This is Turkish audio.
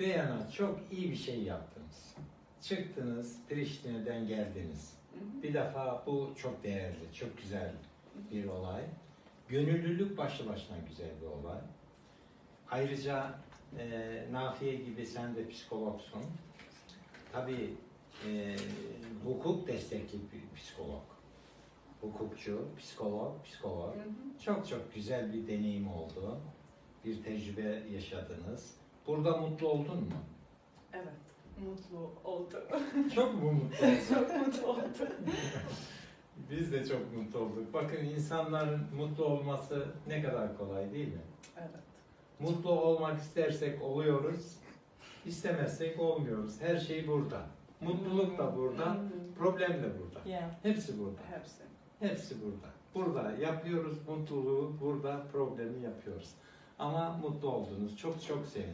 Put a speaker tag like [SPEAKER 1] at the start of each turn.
[SPEAKER 1] Reyhan'a çok iyi bir şey yaptınız. Çıktınız, Priştine'den geldiniz. Bir defa bu çok değerli, çok güzel bir olay. Gönüllülük başlı başına güzel bir olay. Ayrıca e, Nafiye gibi sen de psikologsun. Tabii e, hukuk destekli bir psikolog. Hukukçu, psikolog, psikolog. Çok çok güzel bir deneyim oldu. Bir tecrübe yaşadınız. Burada mutlu oldun mu?
[SPEAKER 2] Evet, mutlu oldu.
[SPEAKER 1] Çok mu mutlu oldun?
[SPEAKER 2] Çok mutlu oldu.
[SPEAKER 1] Biz de çok mutlu olduk. Bakın insanların mutlu olması ne kadar kolay değil mi?
[SPEAKER 2] Evet.
[SPEAKER 1] Mutlu olmak istersek oluyoruz, istemezsek olmuyoruz. Her şey burada. Mutluluk da burada, problem de burada.
[SPEAKER 2] Yeah,
[SPEAKER 1] Hepsi burada.
[SPEAKER 2] hepsi.
[SPEAKER 1] Hepsi burada. Burada yapıyoruz mutluluğu, burada problemi yapıyoruz. Ama mutlu oldunuz. Çok çok sevindim.